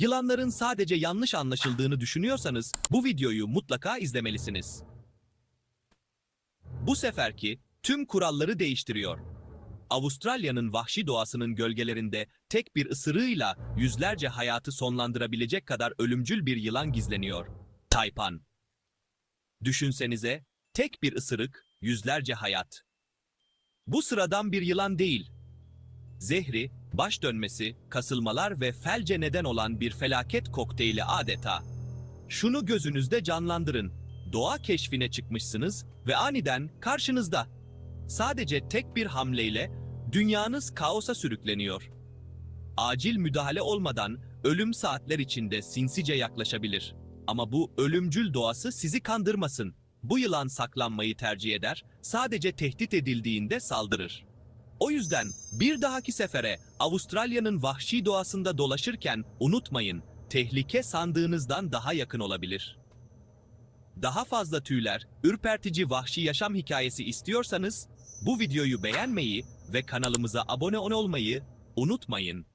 Yılanların sadece yanlış anlaşıldığını düşünüyorsanız bu videoyu mutlaka izlemelisiniz. Bu seferki tüm kuralları değiştiriyor. Avustralya'nın vahşi doğasının gölgelerinde tek bir ısırığıyla yüzlerce hayatı sonlandırabilecek kadar ölümcül bir yılan gizleniyor. Taypan. Düşünsenize, tek bir ısırık, yüzlerce hayat. Bu sıradan bir yılan değil. Zehri, baş dönmesi, kasılmalar ve felce neden olan bir felaket kokteyli adeta. Şunu gözünüzde canlandırın. Doğa keşfine çıkmışsınız ve aniden karşınızda. Sadece tek bir hamleyle dünyanız kaosa sürükleniyor. Acil müdahale olmadan ölüm saatler içinde sinsice yaklaşabilir. Ama bu ölümcül doğası sizi kandırmasın. Bu yılan saklanmayı tercih eder, sadece tehdit edildiğinde saldırır. O yüzden bir dahaki sefere Avustralya'nın vahşi doğasında dolaşırken unutmayın, tehlike sandığınızdan daha yakın olabilir. Daha fazla tüyler, ürpertici vahşi yaşam hikayesi istiyorsanız bu videoyu beğenmeyi ve kanalımıza abone olmayı unutmayın.